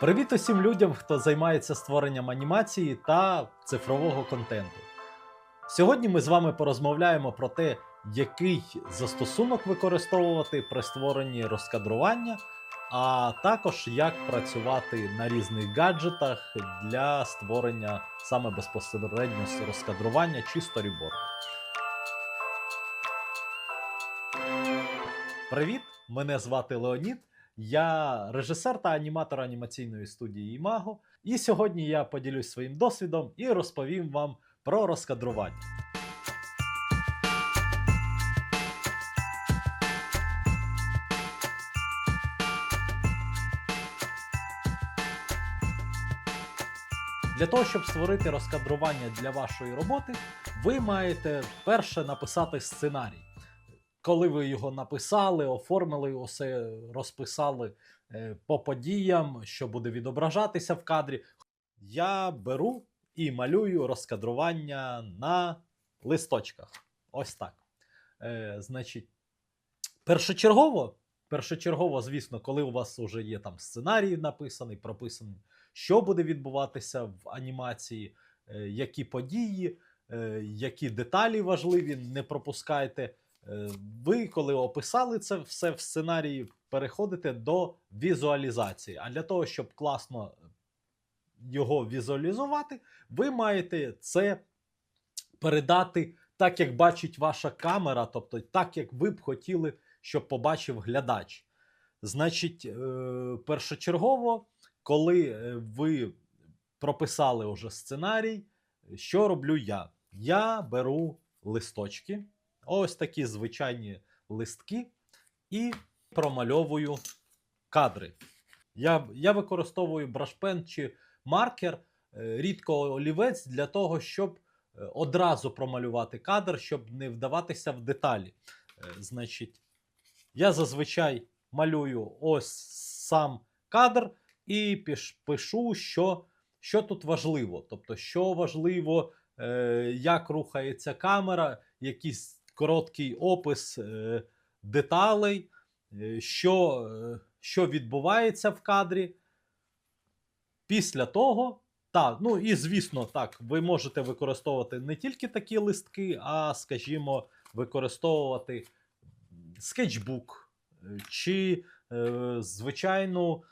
Привіт усім людям, хто займається створенням анімації та цифрового контенту. Сьогодні ми з вами порозмовляємо про те, який застосунок використовувати при створенні розкадрування, а також як працювати на різних гаджетах для створення саме безпосередньо розкадрування чи сторіборду. Привіт! Мене звати Леонід. Я режисер та аніматор анімаційної студії Імаго. І сьогодні я поділюсь своїм досвідом і розповім вам про розкадрування. Для того, щоб створити розкадрування для вашої роботи, ви маєте перше написати сценарій. Коли ви його написали, оформили, усе розписали е, по подіям, що буде відображатися в кадрі, я беру і малюю розкадрування на листочках. Ось так. Е, значить, першочергово, першочергово, звісно, коли у вас вже є там сценарій написаний, прописаний, що буде відбуватися в анімації, е, які події, е, які деталі важливі, не пропускайте. Е, Ви, коли описали це все в сценарії, переходите до візуалізації. А для того, щоб класно його візуалізувати, ви маєте це передати так, як бачить ваша камера, тобто так, як ви б хотіли, щоб побачив глядач. Значить, е, першочергово, коли е, ви прописали вже сценарій, що роблю я? Я беру листочки, ось такі звичайні листки, і промальовую кадри. Я, я використовую брашпен чи маркер, е, рідко олівець для того, щоб е, одразу промалювати кадр, щоб не вдаватися в деталі. Е, Значить, я зазвичай малюю ось сам кадр і пишу, що, що тут важливо. Тобто, що важливо, як рухається камера, якийсь короткий опис е, деталей, е, що, е, що відбувається в кадрі. Після того, так, ну і звісно, так, ви можете використовувати не тільки такі листки, а, скажімо, використовувати скетчбук чи е, звичайну,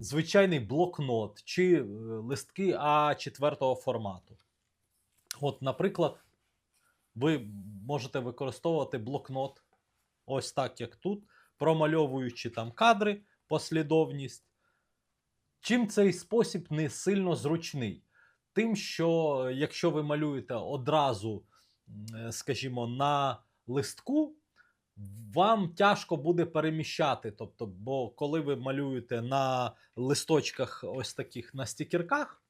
звичайний блокнот, чи листки А4 формату. От, наприклад, ви можете використовувати блокнот, ось так, як тут, промальовуючи там кадри, послідовність. Чим цей спосіб не сильно зручний? Тим, що якщо ви малюєте одразу, скажімо, на листку, вам тяжко буде переміщати. Тобто, бо коли ви малюєте на листочках, ось таких на стікерках,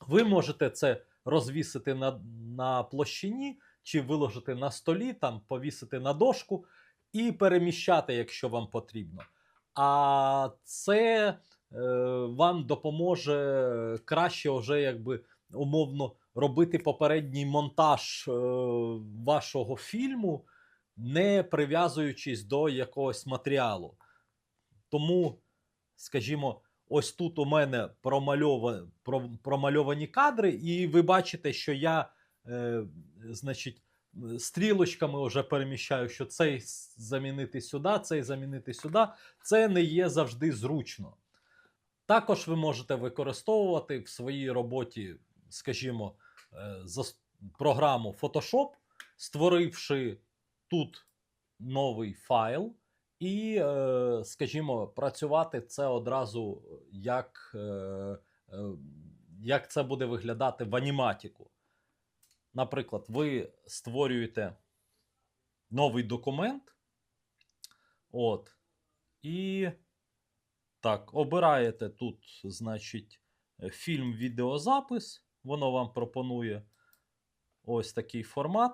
ви можете це розвісити на, на площині чи виложити на столі, там повісити на дошку і переміщати, якщо вам потрібно. А це е, вам допоможе краще вже якби умовно робити попередній монтаж е, вашого фільму, не прив'язуючись до якогось матеріалу. Тому, скажімо, ось тут у мене промальова, про- промальовані кадри, і ви бачите, що я, е, значить, стрілочками вже переміщаю, що цей замінити сюди, цей замінити сюди. Це не є завжди зручно. Також ви можете використовувати в своїй роботі, скажімо, е, програму Photoshop, створивши тут новий файл, і, е, скажімо, працювати це одразу як, як це буде виглядати в аніматіку. Наприклад, ви створюєте новий документ. От. І так, обираєте тут, значить, фільм відеозапис. Воно вам пропонує ось такий формат.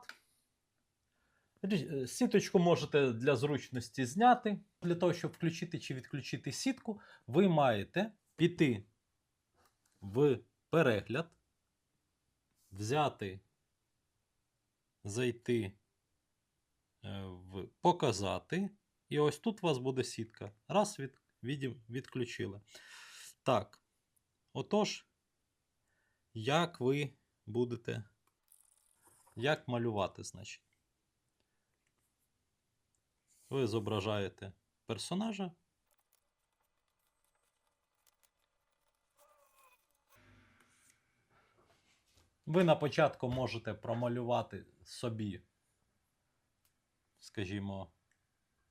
Е, Сіточку можете для зручності зняти. Для того, щоб включити чи відключити сітку, ви маєте піти в перегляд, взяти, зайти е, в показати. І ось тут у вас буде сітка. Раз від, віді- відключили. Так. Отож, як ви будете. Як малювати, значить? Ви зображаєте персонажа. Ви на початку можете промалювати собі, скажімо,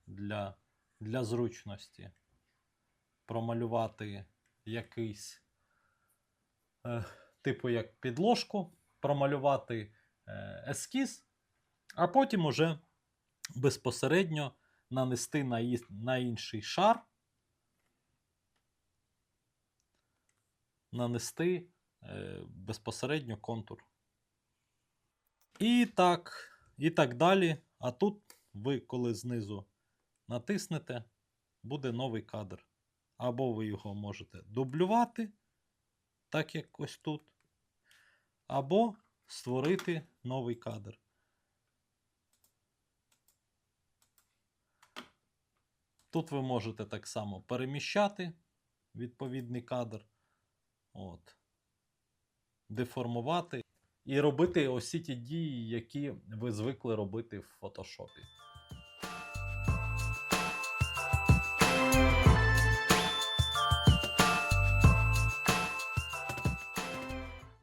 для, для зручності, промалювати якийсь, е, типу як підложку, промалювати е, ескіз, а потім уже безпосередньо нанести на, на інший шар, нанести безпосередньо контур. І так, і так далі. А тут ви, коли знизу натиснете, буде новий кадр. Або ви його можете дублювати, так як ось тут, або створити новий кадр. Тут ви можете так само переміщати відповідний кадр. От. Деформувати і робити усі ті дії, які ви звикли робити в фотошопі.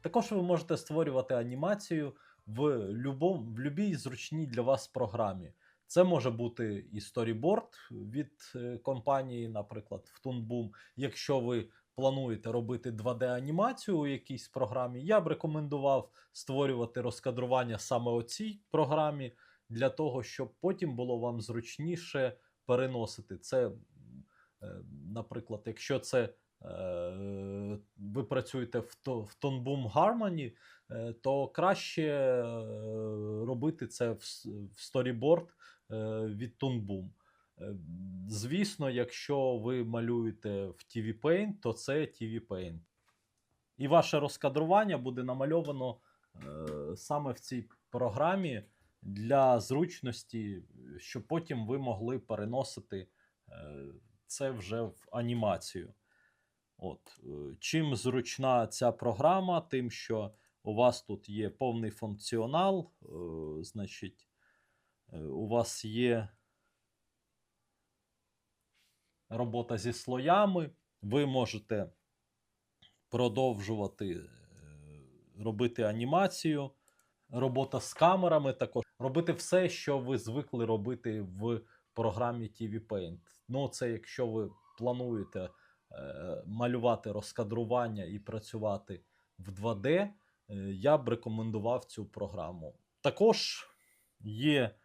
Також ви можете створювати анімацію в, любом, в любій зручній для вас програмі. Це може бути і сторіборд від е, компанії, наприклад, в Toon Якщо ви плануєте робити 2D-анімацію у якійсь програмі, я б рекомендував створювати розкадрування саме у цій програмі для того, щоб потім було вам зручніше переносити це. е, Наприклад, якщо це е, ви працюєте в, то- в Tone Harmony, е, то краще робити це в, сторіборд від. Е, Звісно, якщо ви малюєте в TV Paint, то це TV Paint. І ваше розкадрування буде намальовано е, саме в цій програмі для зручності, щоб потім ви могли переносити е, це вже в анімацію. От. е, Чим зручна ця програма, тим, що у вас тут є повний функціонал, е, значить, е, у вас є робота зі слоями, ви можете продовжувати е, робити анімацію, робота з камерами також, робити все, що ви звикли робити в програмі TV Paint. Ну, це якщо ви плануєте е, малювати розкадрування і працювати в 2D, е, я б рекомендував цю програму. Також є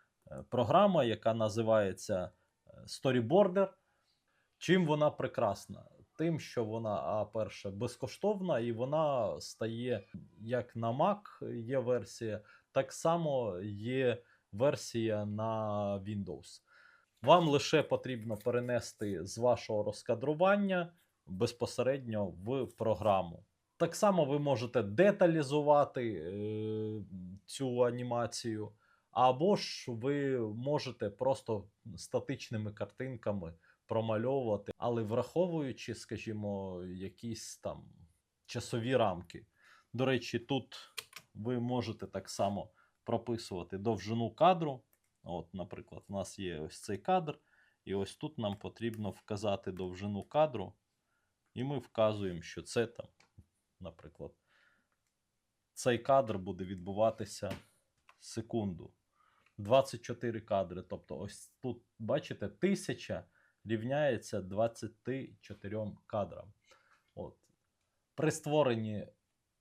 програма, яка називається Storyboarder. Чим вона прекрасна? Тим, що вона, а перше, безкоштовна, і вона стає як на Mac є версія, так само є версія на Windows. Вам лише потрібно перенести з вашого розкадрування безпосередньо в програму. Так само ви можете деталізувати е, цю анімацію, або ж ви можете просто статичними картинками промальовувати, але враховуючи, скажімо, якісь там часові рамки. До речі, тут ви можете так само прописувати довжину кадру. От, наприклад, у нас є ось цей кадр, і ось тут нам потрібно вказати довжину кадру, і ми вказуємо, що це там, наприклад, цей кадр буде відбуватися секунду. 24 кадри. Тобто, ось тут, бачите, 1000 рівняється 24 кадрам. От. При створенні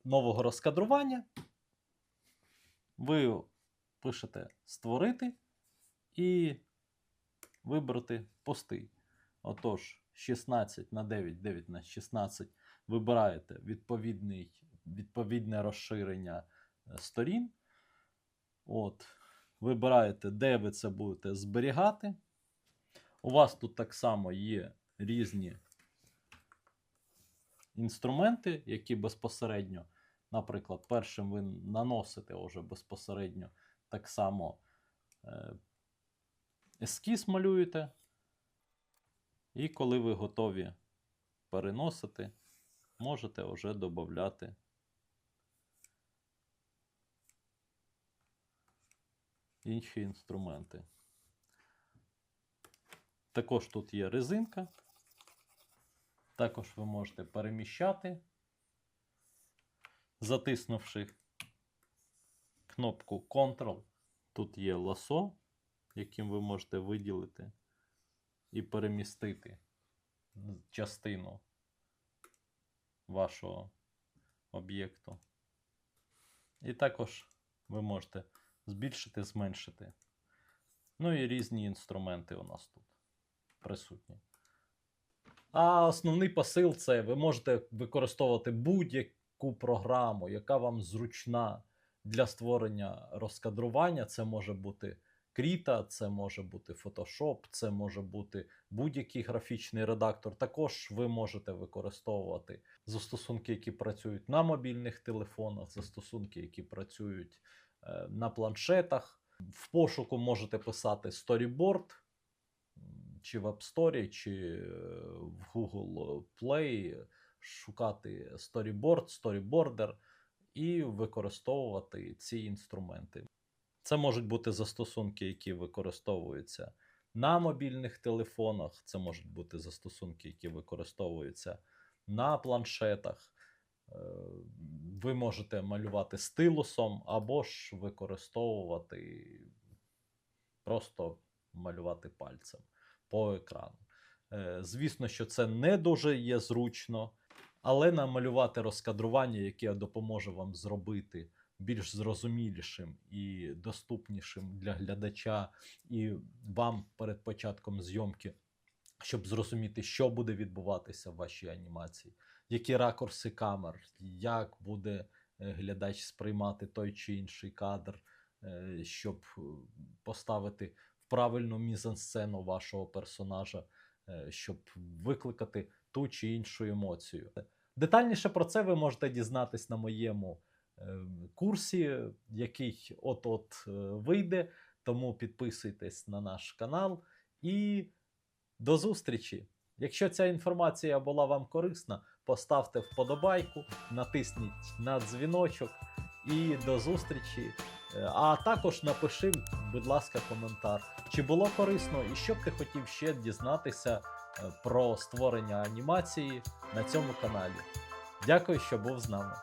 нового розкадрування ви пишете створити і вибрати пости. Отож, 16 на 9, 9 на 16 вибираєте відповідний, відповідне розширення е, сторін. От. Вибираєте, де ви це будете зберігати. У вас тут так само є різні інструменти, які безпосередньо, наприклад, першим ви наносите вже безпосередньо так само е, ескіз малюєте. І коли ви готові переносити, можете вже додати інші інструменти. Також тут є резинка. Також ви можете переміщати, затиснувши кнопку Ctrl. Тут є ласо, яким ви можете виділити і перемістити частину вашого об'єкту. І також ви можете збільшити, зменшити. Ну і різні інструменти у нас тут присутні. А основний посил це ви можете використовувати будь-яку програму, яка вам зручна для створення розкадрування. Це може бути Krita, це може бути Photoshop, це може бути будь-який графічний редактор. Також ви можете використовувати застосунки, які працюють на мобільних телефонах, застосунки, які працюють е, на планшетах. В пошуку можете писати м, чи в App Store, чи е, в Google Play, шукати Storyboard, Storyboarder і використовувати ці інструменти. Це можуть бути застосунки, які використовуються на мобільних телефонах, це можуть бути застосунки, які використовуються на планшетах. Е, Ви можете малювати стилусом або ж використовувати просто малювати пальцем по екрану. Е, Звісно, що це не дуже є зручно, але намалювати розкадрування, яке допоможе вам зробити більш зрозумілішим і доступнішим для глядача, і вам перед початком зйомки, щоб зрозуміти, що буде відбуватися в вашій анімації, які ракурси камер, як буде е, глядач сприймати той чи інший кадр, е, щоб поставити правильну мізансцену вашого персонажа, е, щоб викликати ту чи іншу емоцію. Детальніше про це ви можете дізнатись на моєму е, курсі, який от-от е, вийде. Тому підписуйтесь на наш канал і до зустрічі! Якщо ця інформація була вам корисна, поставте вподобайку, натисніть на дзвіночок і до зустрічі. Е, А також напиши, будь ласка, коментар, чи було корисно і що б ти хотів ще дізнатися е, про створення анімації на цьому каналі. Дякую, що був з нами.